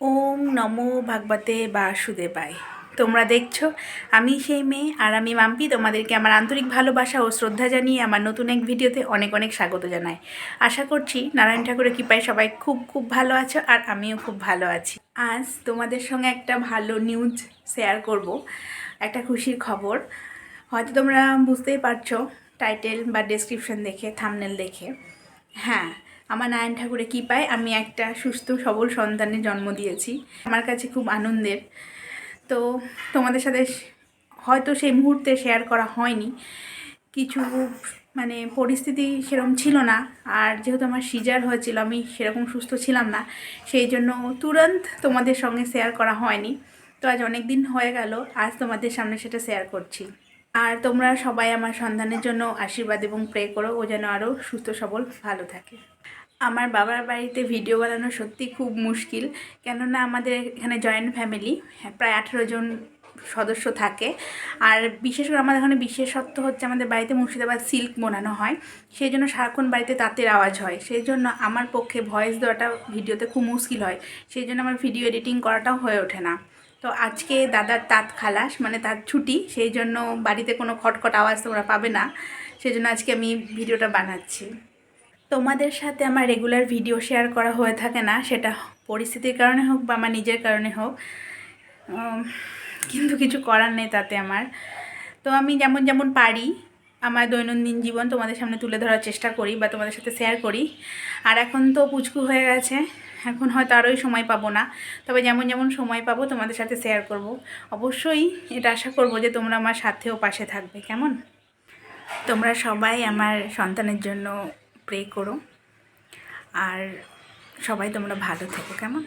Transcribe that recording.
ওম নমো ভাগবতে বাসুদেবায়। তোমরা দেখছ, আমি সেই মেয়ে আর আমি মাম্পি। তোমাদেরকে আমার আন্তরিক ভালোবাসা ও শ্রদ্ধা জানিয়ে আমার নতুন এক ভিডিওতে অনেক অনেক স্বাগত জানাই। আশা করছি নারায়ণ ঠাকুরের কৃপায় সবাই খুব খুব ভালো আছো আর আমিও খুব ভালো আছি। আজ তোমাদের সঙ্গে একটা ভালো নিউজ শেয়ার করব, একটা খুশির খবর। হয়তো তোমরা বুঝতেই পারছ টাইটেল বা ডেসক্রিপশন দেখে থামনেল দেখে। হ্যাঁ আমার নারায়ণ ঠাকুরে কী পায় আমি একটা সুস্থ, সবল সন্তানের জন্ম দিয়েছি। আমার কাছে খুব আনন্দের। তো তোমাদের সাথে হয়তো সেই মুহূর্তে শেয়ার করা হয়নি। কিছু মানে পরিস্থিতি সেরকম ছিল না। আর যেহেতু আমার সিজার হয়েছিল, আমি সেরকম সুস্থ ছিলাম না। সেই জন্য তুরন্ত তোমাদের সঙ্গে শেয়ার করা হয়নি। তো আজ অনেক দিন হয়ে গেল, আজ তোমাদের সামনে সেটা শেয়ার করছি। আর তোমরা সবাই আমার সন্তানের জন্য আশীর্বাদ এবং প্রে করো, ও যেন আরও সুস্থ, সবল, ভালো থাকে। আমার বাবার বাড়িতে ভিডিও বানানো সত্যি খুব মুশকিল, কেননা আমাদের এখানে জয়েন্ট ফ্যামিলি প্রায় আঠেরো জন সদস্য থাকে। আর বিশেষ করে আমাদের এখানে বিশেষত্ব হচ্ছে আমাদের বাড়িতে মুর্শিদাবাদ সিল্ক বোনানো হয়, সেই জন্য সারাক্ষণ বাড়িতে তাঁতের আওয়াজ হয়। সেই জন্য আমার পক্ষে ভয়েস দেওয়াটা ভিডিওতে খুব মুশকিল হয়, সেই জন্য আমার ভিডিও এডিটিং করাটাও হয়ে ওঠে না। তো আজকে দাদার তাঁত খালাস মানে তার ছুটি, সেই জন্য বাড়িতে কোনো খটখট আওয়াজ তোমরা পাবে না। সেই জন্য আজকে আমি ভিডিওটা বানাচ্ছি। তোমাদের সাথে আমার রেগুলার ভিডিও শেয়ার করা হয়ে থাকে না, সেটা পরিস্থিতির কারণে হোক বা আমার নিজের কারণে হোক কিন্তু কিছু করার নেই তাতে আমার। তো আমি যেমন যেমন পারি, আমার দৈনন্দিন জীবন তোমাদের সামনে তুলে ধরার চেষ্টা করি বা তোমাদের সাথে শেয়ার করি। আর এখন তো পুচকু হয়ে গেছে এখন হয়তো আরোই সময় পাবো না। তবে যেমন যেমন সময় পাবো তোমাদের সাথে শেয়ার করব। অবশ্যই এটা আশা করব যে তোমরা আমার সাথেও পাশে থাকবে। কেমন? তোমরা সবাই আমার সন্তানের জন্য প্রে করো। আর সবাই তোমরা ভালো থেকো। কেমন?